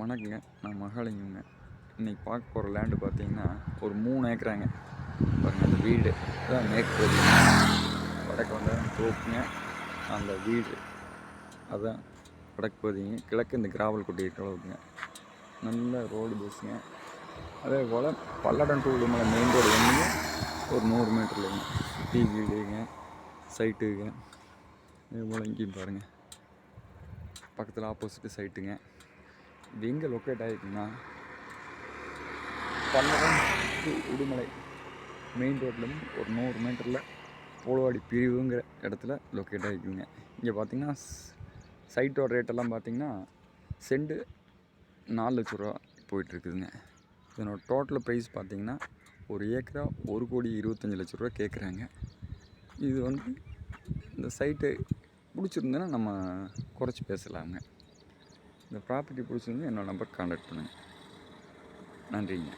வணக்கங்க நான் மகாலிங்கங்க இன்னைக்கு பார்க்க போகிற லேண்டு பார்த்தீங்கன்னா ஒரு மூணு ஏக்கராங்க. பாருங்க அந்த வீடு. அதான் மேற்கு பகுதி. வடக்கு வந்தால் தோப்புங்க. அந்த வீடு. அதான் வடக்கு பகுதிங்க. கிழக்கு இந்த கிராவல் கொட்டி அளவுக்குங்க. நல்ல ரோடு பஸ்ஸுங்க அதே போல் பல்லடம் டூ மேலே மெயின் ரோடு வந்துங்க ஒரு நூறு மீட்டர்லைங்க டீ வீடுங்க. சைட்டுங்க இதே போல் இங்கேயும் பாருங்கள் பக்கத்தில் ஆப்போசிட்டு சைட்டுங்க இது எங்கே லொக்கேட் ஆகிருக்குன்னா பல்லடம் டு உடுமலை மெயின் ரோட்லேருந்து ஒரு நூறு மீட்டரில் போலவாடி பிரிவுங்கிற இடத்துல லொக்கேட் ஆகிக்குங்க இங்கே பார்த்தீங்கன்னா சைட்டோட ரேட்டெல்லாம் பார்த்தீங்கன்னா செண்டு நாலு லட்ச ரூபா போயிட்டுருக்குதுங்க இதனோட டோட்டல் ப்ரைஸ் பார்த்தீங்கன்னா ஒரு ஏக்கரா ஒரு கோடி இருபத்தஞ்சி லட்ச ரூபா கேட்குறாங்க இது வந்து இந்த சைட்டு பிடிச்சிருந்தேன்னா நம்ம குறைச்சி பேசலாங்க. இந்த ப்ராப்பர்ட்டி பிடிச்சிருந்து என்னோட நம்பர் கான்டாக்ட் பண்ணுங்கள் நன்றிங்க.